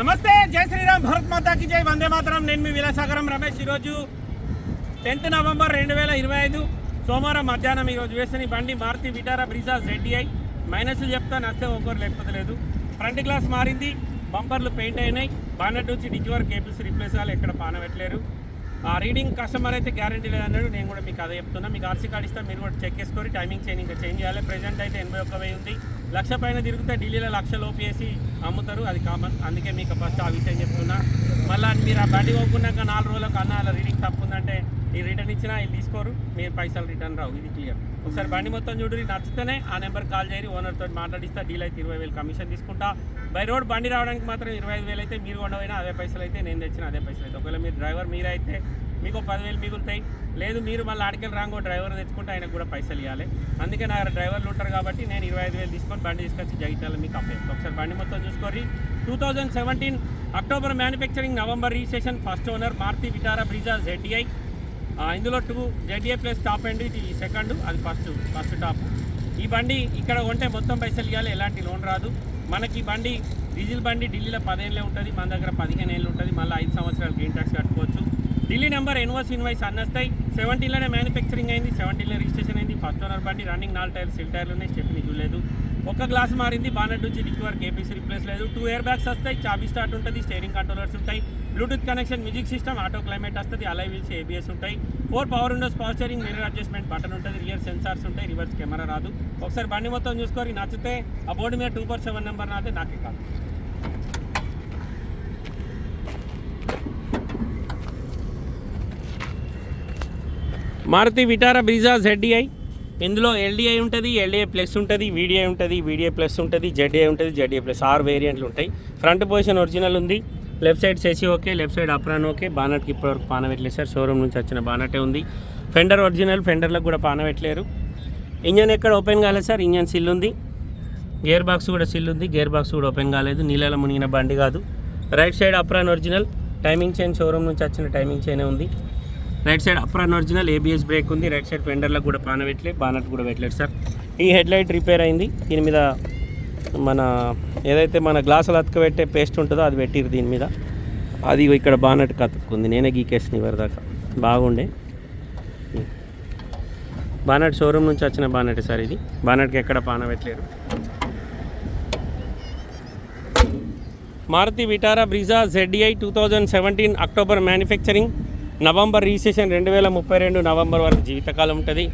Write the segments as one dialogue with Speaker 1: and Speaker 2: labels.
Speaker 1: నమస్తే జై శ్రీరామ్ భరత్ మాతాకి జై వందే మాతరం. నేను మీ విలాసాగరం రమేష్. ఈరోజు టెన్త్ నవంబర్ రెండు వేల ఇరవై ఐదు సోమవారం మధ్యాహ్నం ఈరోజు వేసిన బండి Maruti Vitara Brezza ZDI minus చెప్తా నస్తే ఒక్కరు లేకపోతే లేదు. ఫ్రంట్ గ్లాస్ మారింది బంపర్లు పెయింట్ అయినాయి. బానెట్ నుంచి డిక్కి వరకు కేబుల్స్ రీప్లేస్ కావాలి ఎక్కడ పానబెట్టలేరు. ఆ రీడింగ్ కస్టమర్ అయితే గ్యారంటీ లేదన్నాడు. నేను కూడా మీకు అదే చెప్తున్నా. మీకు ఆర్సీ కార్డ్ ఇస్తే మీరు కూడా చెక్ చేసుకొని టైమింగ్ చేంజ్ ఇంకా చేంజ్ చేయాలి. ప్రెజెంట్ అయితే ఎనభై ఒక్క వెయ్యి ఉంది. లక్ష పైన తిరిగితే ఢిల్లీలో లక్ష లోపు వేసి అమ్ముతారు. అది కామన్ అందుకే మీకు ఫస్ట్ ఆ విషయం చెప్తున్నా. మళ్ళీ మీరు ఆ బండి కొనుక్కున్నాక నాలుగు రోజులకు అన్న అలా రీడింగ్ తప్పుందంటే ఈ రిటర్న్ ఇచ్చినా వీళ్ళు తీసుకోరు. మీరు పైసలు రిటర్న్ రావు. ఇది క్లియర్ ఒకసారి బండి మొత్తం చూడు నచ్చితేనే ఆ నెంబర్ కాల్ చేయరి ఓనర్తో మాట్లాడిస్తా డీల్ అయితే ఇరవై వేలు కమిషన్ తీసుకుంటా. బై రోడ్ బండి రావడానికి మాత్రం ఇరవై ఐదు వేలు అయితే మీరు కొండపోయినా అదే పైసలు అయితే నేను తెచ్చిన అదే పైసలు అయితే. ఒకవేళ మీరు డ్రైవర్ మీరైతే మీకు పదివేలు మిగులుతాయి. లేదు మీరు మళ్ళీ ఆడికెళ్ళి రాంగో డ్రైవర్ తెచ్చుకుంటే ఆయనకు కూడా పైసలు ఇవ్వాలి. అందుకే నా డ్రైవర్లు ఉంటారు కాబట్టి నేను ఇరవై ఐదు వేలు తీసుకొని బండి తీసుకొచ్చి జగిత్యాల మీకు అప్పేస్తాను ఒకసారి బండి మొత్తం చూసుకోరి two thousand seventeen October manufacturing November registration first owner Maruti Vitara Brezza ZDI ఇందులో to ZA plus top and ఇది సెకండ్ అది ఫస్ట్ ఫస్ట్ టాప్ ఈ బండి ఇక్కడ కొంటే మొత్తం పైసలు ఇవ్వాలి ఎలాంటి లోన్ రాదు. మనకి ఈ బండి డీజిల్ బండి ఢిల్లీలో పదేళ్ళే ఉంటుంది మన దగ్గర పదిహేను ఏళ్ళు ఉంటుంది మళ్ళీ ఐదు సంవత్సరాలు గ్రీన్ ట్యాక్స్ కట్టుకోవచ్చు. ఢిల్లీ నెంబర్ ఎన్ఓస్ ఇన్వాయిస్ అన్నస్తాయి. సెవెంటీలోనే మ్యానుఫ్యాక్చరింగ్ అయింది సెవెంటీలో రిజిస్ట్రేషన్ అయింది ఫస్ట్ ఓనర్ బండి రన్నింగ్ నాలుగు టైర్లు సిల్ టైర్లు ఉన్నాయి స్టెప్ని చూడలేదు. ఒక గ్లాస్ మారింది. బానెట్ నుంచి డిక్కి వరకు ఏపీసీ రిప్లేస్ లేదు. టూ ఇయర్ బ్యాగ్స్ వస్తాయి. చాబీ స్టార్ట్ ఉంటుంది. స్టేరింగ్ కంట్రోలర్స్ ఉంటాయి. Bluetooth connection music system auto climate వస్తుంది. అలై వీల్స్ ఏబిఎస్ ఉంటాయి. Four power windows power steering mirror adjustment button ఉంటుంది. రియర్ సెన్సార్స్ ఉంటాయి. రివర్స్ కెమెరా రాదు. ఒకసారి బండి మొత్తం చూసుకొని నచ్చితే ఆ బోర్డు మీద టూ ఫోర్ సెవెన్ నెంబర్ నాదే. నాకే కాదు. మారుతి విటారా బ్రీజా జెడ్డీఐ ఇందులో ఎల్డీఐ ఉంటుంది ఎల్డిఐ ప్లస్ ఉంటుంది వీడిఐ ఉంటుంది వీడిఐ ప్లస్ ఉంటుంది జెడ్డీఐ ఉంటుంది జెడ్ఏ ప్లస్ ఆరు వేరియంట్లు ఉంటాయి. ఫ్రంట్ పొజిషన్ ఒరిజినల్ ఉంది. Left side chassis okay left side apron okay. బానట్కి ఇప్పటివరకు పాన పెట్టలేదు సార్. షోరూమ్ నుంచి వచ్చిన బానటే ఉంది. ఫెండర్ ఒరిజినల్ ఫెండర్లకు కూడా పాన పెట్టలేరు. ఇంజన్ ఎక్కడ ఓపెన్ కాలేదు సార్? ఇంజన్ సిల్ ఉంది. గేర్ బాక్స్ కూడా సిల్ ఉంది. గేర్ బాక్స్ కూడా ఓపెన్ కాలేదు. నీళ్ళలో మునిగిన బండి కాదు. Right side apron original. Timing chain showroom నుంచి వచ్చిన టైమింగ్ చైనే ఉంది. Right side apron original ABS brake ఉంది. రైట్ సైడ్ ఫెండర్లకు కూడా పాన పెట్టలే బానట్ కూడా పెట్టలేదు సార్ ఈ హెడ్ లైట్ రిపేర్ అయింది. దీని మీద మన ఏదైతే మన గ్లాసులు అతకబెట్టే పేస్ట్ ఉంటుందో అది పెట్టిరు దీని మీద. అది ఇక్కడ బానట్ కతుక్కుంది. నేనే గీకేసిన ఇవరిదాకా బాగుండే. బానట్ షోరూమ్ నుంచి వచ్చిన బానట్ సార్ ఇది. బానట్కి ఎక్కడ పాన పెట్టలేరు. Maruti Vitara Brezza ZDI two thousand seventeen October manufacturing November registration రెండు వేల ముప్పై రెండు నవంబర్ వరకు జీవితకాలం ఉంటుంది.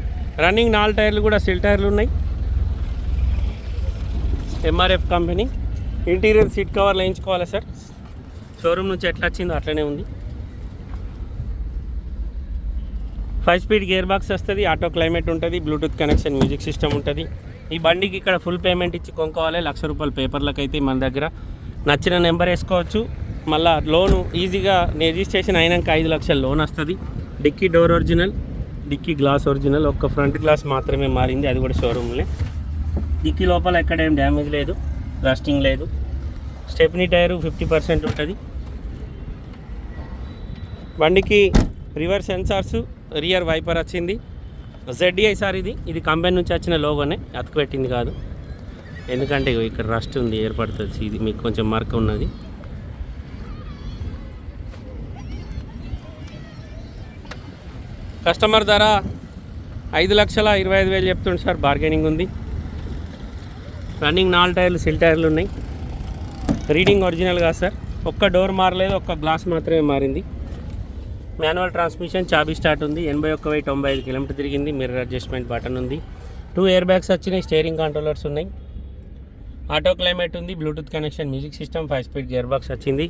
Speaker 1: రన్నింగ్ నాలుగు టైర్లు కూడా సిల్ టైర్లు ఉన్నాయి. MRF company. ఇంటీరియర్ సీట్ కవర్లు వేయించుకోవాలా సార్? షోరూమ్ నుంచి ఎట్లా వచ్చిందో అట్లనే ఉంది. ఫైవ్ స్పీడ్ గేర్ బాక్స్ వస్తుంది ఆటో క్లైమేట్ ఉంటుంది బ్లూటూత్ కనెక్షన్ మ్యూజిక్ సిస్టమ్ ఉంటుంది. ఈ బండికి ఇక్కడ ఫుల్ పేమెంట్ ఇచ్చి కొనుక్కోవాలి లక్ష రూపాయల పేపర్లకు అయితే మన దగ్గర. నచ్చిన నెంబర్ వేసుకోవచ్చు. మళ్ళా లోను ఈజీగా రిజిస్ట్రేషన్ అయినాక ఐదు లక్షల లోన్ వస్తుంది. Dicky door original dicky glass original ఒక్క ఫ్రంట్ గ్లాస్ మాత్రమే మారింది అది కూడా షోరూమ్లే. డిక్కీ లోపల ఎక్కడ ఏం డ్యామేజ్ లేదు రస్టింగ్ లేదు. స్టెప్నీ టైరు ఫిఫ్టీ పర్సెంట్ ఉంటుంది. బండికి రివర్ సెన్సార్స్ రియర్ వైపర్ వచ్చింది. జెడ్డీఐ సార్ ఇది ఇది కంపెనీ నుంచి వచ్చిన లోగోనే అతకబెట్టింది కాదు. ఎందుకంటే ఇగో ఇక్కడ రస్ట్ ఉంది ఏర్పడుతుంది ఇది మీకు కొంచెం మరక ఉన్నది. కస్టమర్ ధర ఐదు లక్షల ఇరవై ఐదు వేలు చెప్తుండు సార్ బార్గెనింగ్ ఉంది. రన్నింగ్ నాలుగు టైర్లు సిల్ టైర్లు ఉన్నాయి. రీడింగ్ ఒరిజినల్ కాదు సార్. ఒక్క డోర్ మారలేదు ఒక్క గ్లాస్ మాత్రమే మారింది. మాన్యువల్ ట్రాన్స్మిషన్ చాబీ స్టార్ట్ ఉంది. ఎనభై ఒక్క వెయ్యి తొంభై ఐదు కిలోమీటర్ తిరిగింది. మిర్రర్ అడ్జస్ట్మెంట్ బటన్ ఉంది. టూ ఇయర్ బ్యాగ్స్ వచ్చినాయి స్టీరింగ్ కంట్రోలర్స్ ఉన్నాయి. ఆటో క్లైమేట్ ఉంది Bluetooth connection music system five speed gear box వచ్చింది.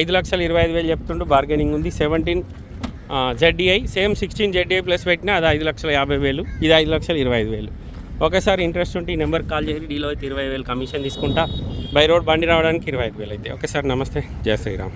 Speaker 1: ఐదు లక్షల ఇరవై ఐదు వేలు చెప్తుంటూ బార్గెనింగ్ ఉంది. Seventeen ZDI same sixteen ZDI plus పెట్టినా అది ఐదు లక్షల యాభై వేలు ఇది ఐదు లక్షల ఇరవై ఐదు వేలు. ఒకేసారి ఇంట్రెస్ట్ ఉంటే ఈ నెంబర్ కాల్ చేసి డీలో అయితే ఇరవై వేలు కమిషన్ తీసుకుంటా. బై రోడ్ బండి రావడానికి ఇరవై ఐదు వేలు అయితే. ఓకే సార్ నమస్తే జయ శ్రీరామ్.